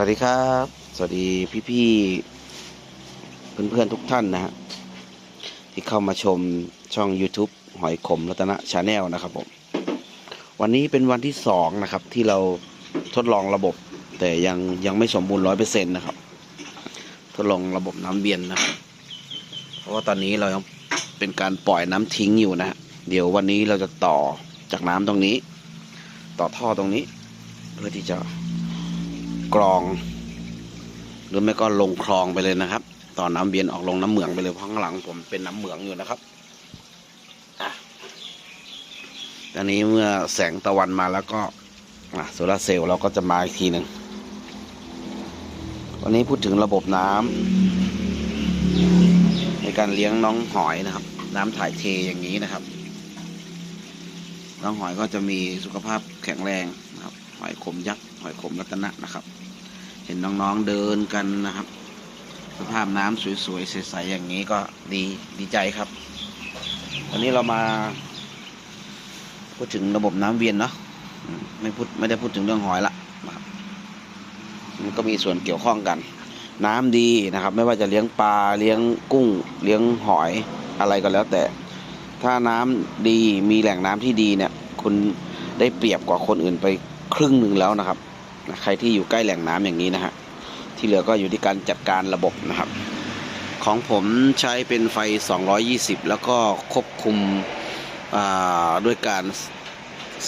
สวัสดีครับ สวัสดีพี่ๆ เพื่อนๆ ทุกท่านนะฮะ ที่เข้ามาชมช่อง YouTube หอยขมรัตนะชาแนลนะครับผม วันนี้เป็นวันที่สองนะครับ ที่เราทดลองระบบ แต่ยังยังไม่สมบูรณ์ร้อยเปอร์เซ็นต์นะครับ ทดลองระบบน้ำเวียนนะครับ เพราะว่าตอนนี้เรายังเป็นการปล่อยน้ำทิ้งอยู่นะฮะเดี๋ยววันนี้เราจะต่อจากน้ำตรงนี้ ต่อท่อตรงนี้ เพื่อที่จะ กรอง หรือไม่ก็ลงคลองไปเลยนะครับ ต่อน้ำเวียนออกลงน้ำเหมืองไปเลยเพราะข้างหลังผมเป็นน้ำเหมืองอยู่นะครับอะตอนนี้เมื่อแสงตะวันมาแล้วก็โซลาเซลล์เราก็จะมาอีกทีหนึ่งวันนี้พูดถึงระบบน้ำในการเลี้ยงน้องหอยนะครับ น้ำถ่ายเทอย่างนี้นะครับ น้องหอยก็จะมีสุขภาพแข็งแรงนะครับ หอยขมยักษ์หอยขมรัตนะนะครับ เห็นน้องๆเดินกันนะครับ สภาพน้ำสวยๆใสๆอย่างนี้ก็ดีดีใจครับวันนี้เรามา พูดถึงระบบน้ำเวียนเนาะไม่พูดไม่ได้พูดถึงเรื่องหอยละนะครับมันก็มีส่วนเกี่ยวข้องกัน น้ำดีนะครับ ไม่ว่าจะเลี้ยงปลาเลี้ยงกุ้ง เลี้ยงหอยอะไรก็แล้วแต่ ถ้าน้ำดีมีแหล่งน้ำที่ดีเนี่ย คุณได้เปรียบกว่าคนอื่นไปครึ่งหนึ่งแล้วนะครับ ใครที่อยู่ใกล้แหล่งน้ำอย่างนี้นะฮะที่เหลือก็อยู่ที่การจัดการระบบนะครับ ของผมใช้เป็นไฟ 220 แล้วก็ควบคุมด้วยการ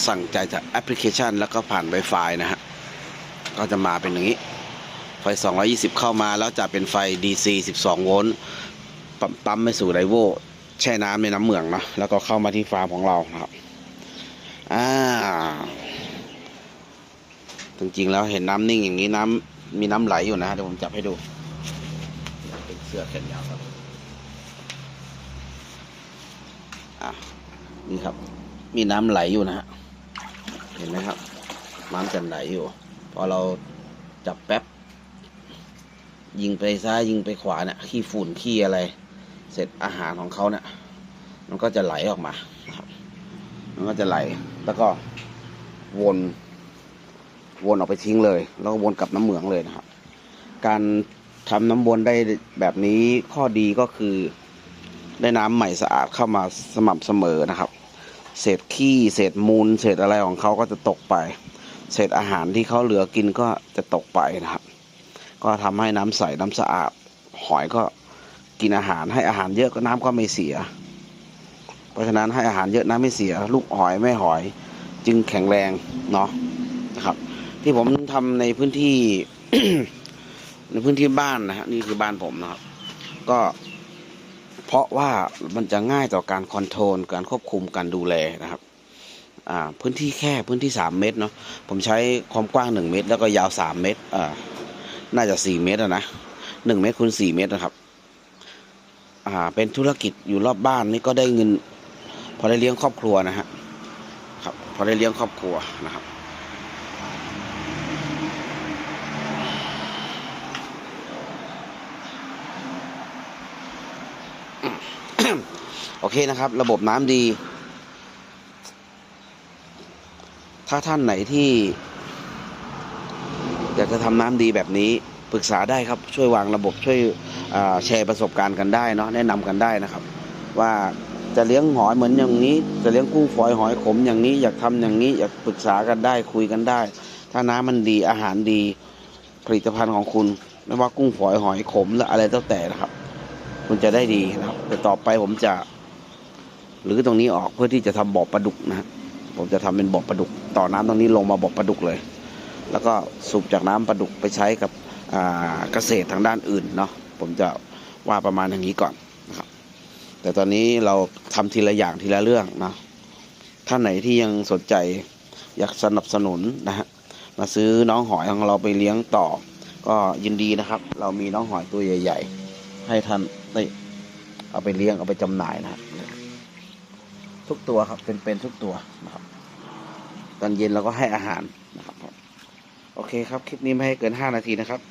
สั่งจ่ายจากแอปพลิเคชัน แล้วก็ผ่าน Wi-Fi นะฮะก็จะมาเป็นอย่างนี้ ไฟ 220 เข้ามาแล้วจะเป็นไฟ DC 12 โวลต์ปั๊มไปสู่ไดโวแช่น้ำในน้ำเหมืองนะแล้วก็เข้ามาที่ฟาร์มของเรานะครับ อ่า จริงๆแล้วเห็นน้ำนิ่งอย่างนี้น้ำมีน้ำไหลอยู่นะฮะเดี๋ยวผมจับให้ดูเป็นเสื้อแขนยาวครับอะนี่ครับ มีน้ำไหลอยู่นะฮะเห็นไหมครับ น้ำจะไหลอยู่ พอเราจับแป๊บ ยิงไปซ้ายยิงไปขวาเนี่ยขี้ฝุ่นขี้อะไร เสร็จอาหารของเขาเนี่ยมันก็จะไหลออกมาครับ มันก็จะไหลแล้วก็วน วนออกไปทิ้งเลย แล้วก็วนกลับน้ำเหมืองเลยนะครับ การทำน้ำวนได้แบบนี้ข้อดีก็คือได้น้ำใหม่สะอาดเข้ามาสม่ำเสมอนะครับ เศษขี้เศษมูลเศษอะไรของเขาก็จะตกไป เศษอาหารที่เขาเหลือกินก็จะตกไปนะครับ ก็ทำให้น้ำใสน้ำสะอาด หอยก็กินอาหารให้อาหารเยอะก็น้ำก็ไม่เสีย เพราะฉะนั้นให้อาหารเยอะน้ำไม่เสีย ลูกหอยแม่หอย จึงแข็งแรงเนาะนะครับ ที่ผมทำในพื้นที่ ในพื้นที่บ้านนะฮะนี่คือบ้านผมนะครับ ก็เพราะว่ามันจะง่ายต่อการคอนโทรลการควบคุมการดูแลนะครับพื้นที่แค่พื้นที่สามเมตรเนาะผมใช้ความกว้างหนึ่งเมตร แล้วก็ยาวสามเมตรอ่าน่าจะสี่เมตรนะหนึ่งเมตรคูณสี่เมตรนะครับอ่าเป็นธุรกิจอยู่รอบบ้านนี่ก็ได้เงิน พอได้เลี้ยงครอบครัวนะฮะครับพอได้เลี้ยงครอบครัวนะครับ โอเคนะครับ ระบบน้ำดี ถ้าท่านไหนที่ อยากจะทำน้ำดีแบบนี้ปรึกษาได้ครับช่วยวางระบบช่วยแชร์ประสบการณ์กันได้เนาะแนะนำกันได้นะครับ ว่าจะเลี้ยงหอยเหมือนอย่างนี้ จะเลี้ยงกุ้งฝอยหอยขมอย่างนี้ อยากทำอย่างนี้อยากปรึกษากันได้คุยกันได้ ถ้าน้ำมันดีอาหารดี ผลิตภัณฑ์ของคุณ ไม่ว่ากุ้งฝอยหอยขมหรืออะไรตั้งแต่นะครับ คุณจะได้ดีนะครับ แต่ต่อไปผมจะหรือตรงนี้ออกเพื่อที่จะทำบ่อปลาดุกนะผมจะทำเป็นบ่อปลาดุก ต่อน้ำตรงนี้ลงมาบ่อปลาดุกเลย แล้วก็สูบจากน้ำปลาดุกไปใช้กับเกษตรทางด้านอื่นเนาะผมจะว่าประมาณอย่างนี้ก่อนนะครับ แต่ตอนนี้เราทำทีละอย่างทีละเรื่องนะท่านไหนที่ยังสนใจอยากสนับสนุนนะฮะมาซื้อน้องหอยของเราไปเลี้ยงต่อ ก็ยินดีนะครับ เรามีน้องหอยตัวใหญ่ ๆ ให้ท่านได้เอาไปเลี้ยงเอาไปจำหน่ายนะฮะทุกตัวครับเป็นๆทุกตัวนะครับตอนเย็นเราก็ให้อาหารนะครับ โอเคครับ คลิปนี้ไม่ให้เกินห้านาทีนะครับ